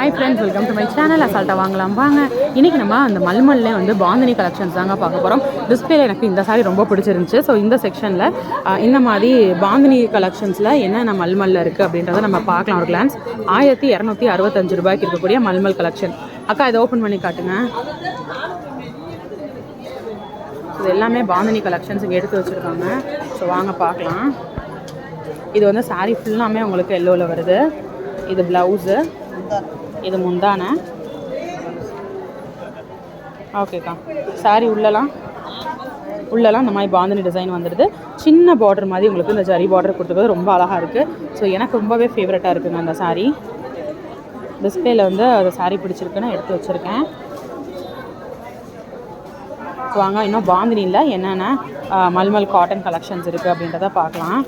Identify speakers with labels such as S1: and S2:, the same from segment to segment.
S1: Hi friends welcome to my channel அசால்ட்டாக வாங்கலாம். வாங்க. இன்றைக்கி நம்ம அந்த மல்மல்லே வந்து பாந்தினி கலெக்ஷன்ஸ் தாங்க பார்க்க போகிறோம் டிஸ்பிளே எனக்கு இந்த சாரி ரொம்ப பிடிச்சிருந்துச்சு. ஸோ இந்த செக்ஷனில் இந்த மாதிரி பாந்தினி கலெக்ஷன்ஸில் என்னென்ன மல்மல்ல இருக்குது அப்படின்றத நம்ம பார்க்கலாம். ஒரு கிளான்ஸ் ஆயிரத்தி இரநூத்தி அறுபத்தஞ்சு ரூபாய்க்கு இருக்கக்கூடிய மல்மல் கலெக்ஷன் அக்கா இதை ஓப்பன் பண்ணி காட்டுங்க. இது எல்லாமே பாந்தினி கலெக்ஷன்ஸ் இங்கே எடுத்து வச்சுருக்காங்க. ஸோ வாங்க பார்க்கலாம். இது வந்து சாரீ ஃபுல்லாமே உங்களுக்கு எல்லோவில் வருது. இது ப்ளவுஸு இது முந்தான. ஓகேக்கா சாரி உள்ளலாம். உள்ளலாம் இந்த மாதிரி பாந்தினி டிசைன் வந்துடுது. சின்ன பார்டர் மாதிரி உங்களுக்கு இந்த ஜரி பார்டர் கொடுத்துருக்கிறது ரொம்ப அழகாக இருக்குது ஸோ எனக்கு ரொம்பவே ஃபேவரட்டாக இருக்குங்க அந்த சாரீ டிஸ்பிளேல வந்து அந்த சாரீ பிடிச்சிருக்குன்னு எடுத்து வச்சுருக்கேன். ஸோ வாங்க இன்னும் பாந்தினியில் என்னென்ன மல்மல் காட்டன் கலெக்ஷன்ஸ் இருக்குது அப்படின்றத பார்க்கலாம்.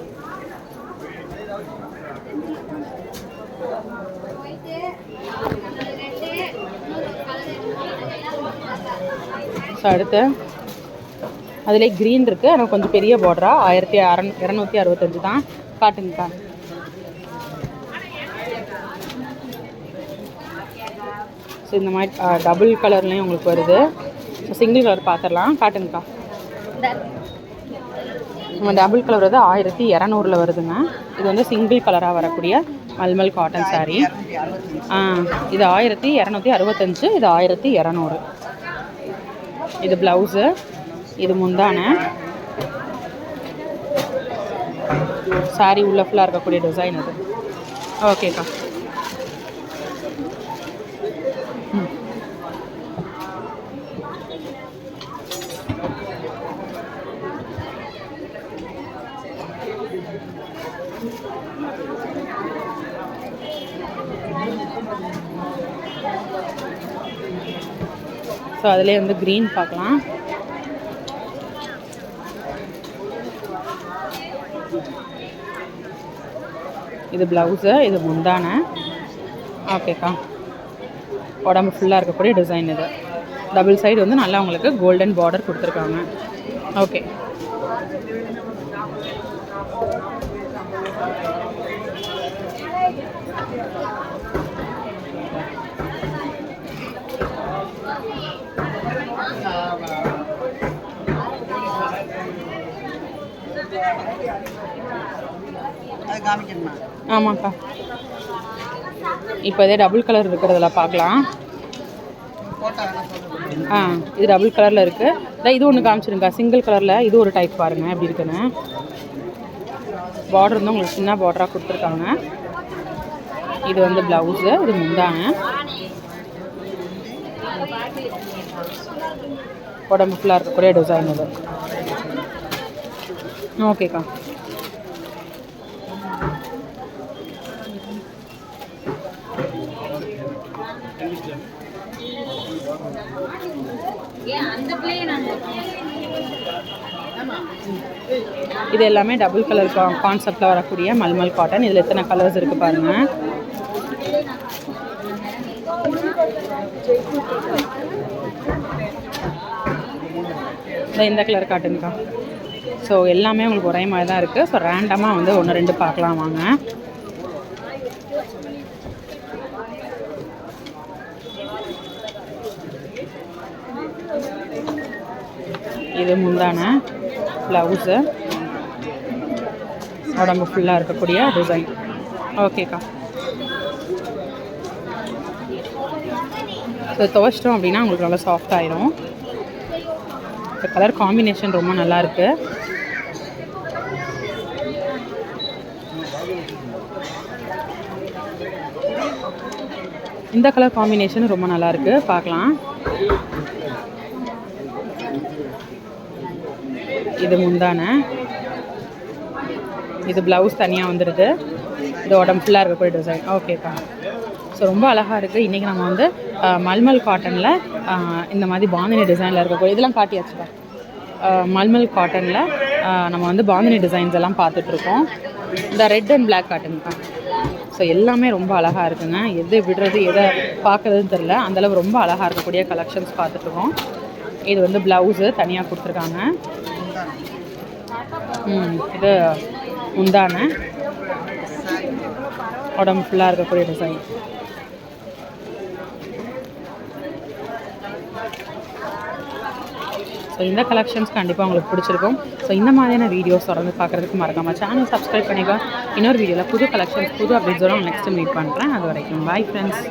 S1: ஸோ அடுத்து. அதிலே க்ரீன் இருக்குது ஆனால் கொஞ்சம் பெரிய பார்டரா ஆயிரத்தி அறநூ இரநூத்தி அறுபத்தஞ்சு தான். காட்டுங்கக்கா ஸோ இந்த மாதிரி டபுள் கலர்லேயும் உங்களுக்கு வருது. ஸோ சிங்கிள் கலர் பார்த்துடலாம் காட்டுங்கக்கா நம்ம டபுள் கலர் வந்து ஆயிரத்தி இரநூறுல வருதுங்க. இது வந்து சிங்கிள் கலராக வரக்கூடிய மல்மல் காட்டன் சாரீ ஆ இது ஆயிரத்தி இரநூத்தி அறுபத்தஞ்சு இது ஆயிரத்தி இரநூறு. இது ப்ளவுஸு இது முந்தான. சாரி உள்ள ஃபுல்லாக இருக்கக்கூடிய டிசைன் அது. ஓகேக்கா ம் ஸோ அதிலே வந்து க்ரீன் பார்க்கலாம். இது ப்ளவுஸு இது முந்தான. ஓகேக்கா உடம்பு ஃபுல்லாக இருக்கக்கூடிய டிசைன் இது. டபுள் சைடு வந்து நல்லா உங்களுக்கு கோல்டன் பார்டர் கொடுத்துருக்காங்க. ஓகே ஆமாக்கா. இப்போ இதே டபுள் கலர் இருக்கிறதுல பார்க்கலாம். ஆ இது டபுள் கலரில் இருக்குது இது ஒன்று காமிச்சிருங்க சிங்கிள் கலரில் இது ஒரு டைப் பாருங்கள் எப்படி இருக்குன்னு. பார்டர் வந்து உங்களுக்கு சின்ன பார்டராக கொடுத்துருக்காங்க. இது வந்து ப்ளவுஸு இது முந்தான. உடம்பு ஃபுல்லாக இருக்கக்கூடிய டிசைன் இது. ஓகேக்கா. இது எல்லாமே டபுள் கலர் கான்செப்டில் வரக்கூடிய மல்மல் காட்டன் இதில் எத்தனை கலர்ஸ் இருக்குது பாருங்கள் இந்த இந்த கலர் காட்டுங்கக்கா. ஸோ எல்லாமே உங்களுக்கு ஒரே மாதிரி தான் இருக்குது ஸோ ரேண்டமாக வந்து ஒன்று ரெண்டு பார்க்கலாம் வாங்க. இது முந்தான ப்ளவுஸு உடம்பு ஃபுல்லாக இருக்கக்கூடிய டிசைன் ஓகேக்கா ஸோ துவைச்சிட்டோம் அப்படின்னா உங்களுக்கு நல்லா சாஃப்ட் ஆயிரும். இந்த கலர் காம்பினேஷன் ரொம்ப நல்லா இருக்கு இந்த கலர் காம்பினேஷன் ரொம்ப நல்லா இருக்கு பார்க்கலாம். இது முந்தான. இது ப்ளவுஸ் தனியாக வந்துடுது இது உடம்பு ஃபுல்லாக இருக்கக்கூடிய டிசைன் ஓகேப்பா ஸோ ரொம்ப அழகாக இருக்குது இன்றைக்கி நம்ம வந்து மல்மல் காட்டனில் இந்த மாதிரி பாந்தினி டிசைனில் இருக்கக்கூடிய இதெல்லாம் காட்டியாச்சுப்பா மல்மல் காட்டனில் நம்ம வந்து பாந்தினி டிசைன்ஸ் எல்லாம் பார்த்துட்ருக்கோம். இந்த ரெட் அண்ட் பிளாக் தான். ஸோ எல்லாமே ரொம்ப அழகாக இருக்குங்க. எது விடுறது எதை பார்க்குறதுன்னு தெரில அந்தளவு ரொம்ப அழகாக இருக்கக்கூடிய கலெக்ஷன்ஸ் பார்த்துட்ருக்கோம். இது வந்து ப்ளவுஸு தனியாக கொடுத்துருக்காங்க. ம் இது முந்தான. உடம்பு ஃபுல்லாக இருக்கக்கூடிய டிசைன் ஸோ இந்த கலெக்ஷன்ஸ் கண்டிப்பாக உங்களுக்கு பிடிச்சிருக்கும். ஸோ இந்த மாதிரியான வீடியோஸ் தொடர்ந்து பார்க்குறதுக்கு மறக்காம சேனல் சப்ஸ்கிரைப் பண்ணிக்கோ. இன்னொரு வீடியோவில் புது கலெக்ஷன்ஸ் புது அப்டேட்ஸோட நெக்ஸ்ட் மீட் பண்ணுறேன் அது வரைக்கும் பாய் ஃப்ரெண்ட்ஸ்